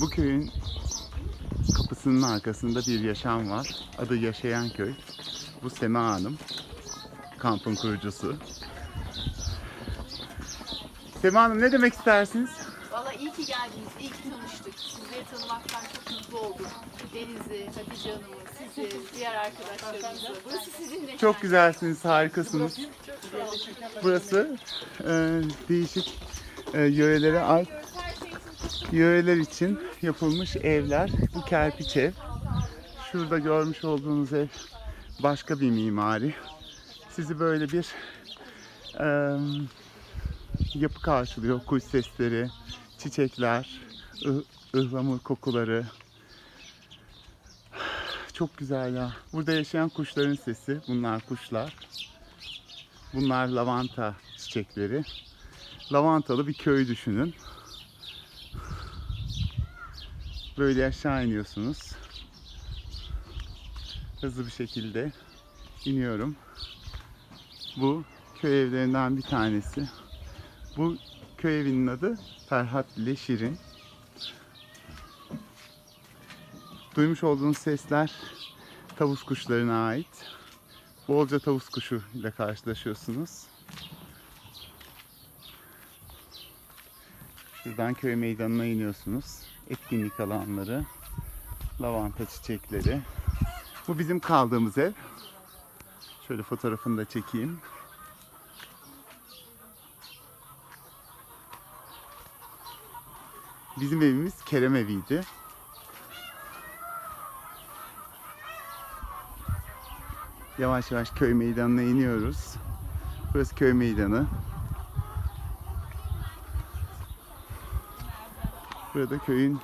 Bu köyün kapısının arkasında bir yaşam var. Adı Yaşayan Köy. Bu Sema Hanım. Kampın kurucusu. Sema Hanım ne demek istersiniz? Valla iyi ki geldiniz, iyi ki tanıştık. Sizleri tanımaktan çok mutlu oldum. Deniz'i, Hatice Hanım'ı, sizi, diğer arkadaşlarımızı. Burası sizinle. Çok güzelsiniz, harikasınız. Burası e, değişik e, yörelere ait yöreler için yapılmış evler. Bu kerpiç ev. Şurada görmüş olduğunuz ev başka bir mimari. Sizi böyle bir e, yapı karşılıyor. Kuş sesleri, çiçekler, ıh- ıhlamur kokuları. Çok güzel ya. Burada yaşayan kuşların sesi. Bunlar kuşlar. Bunlar lavanta çiçekleri. Lavantalı bir köy düşünün. Böyle aşağı iniyorsunuz. Hızlı bir şekilde iniyorum. Bu köy evlerinden bir tanesi. Bu köy evinin adı Ferhat ile Şirin. Duymuş olduğunuz sesler tavus kuşlarına ait. Bolca tavus kuşu ile karşılaşıyorsunuz. Şuradan köy meydanına iniyorsunuz. Etkinlik alanları, lavanta çiçekleri. Bu bizim kaldığımız ev. Şöyle fotoğrafını da çekeyim. Bizim evimiz Kerem eviydi. Yavaş yavaş köy meydanına iniyoruz. Burası köy meydanı. Burada köyün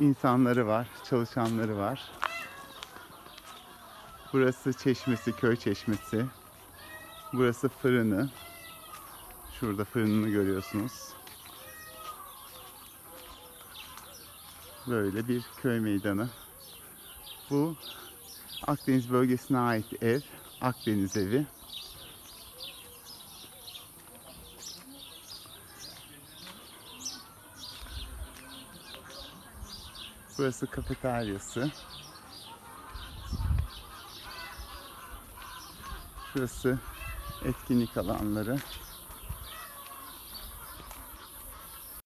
insanları var, çalışanları var. Burası çeşmesi, köy çeşmesi. Burası fırını. Şurada fırınını görüyorsunuz. Böyle bir köy meydanı. Bu Akdeniz bölgesine ait ev. Akdeniz evi. Burası kafeteryası. Şurası etkinlik alanları.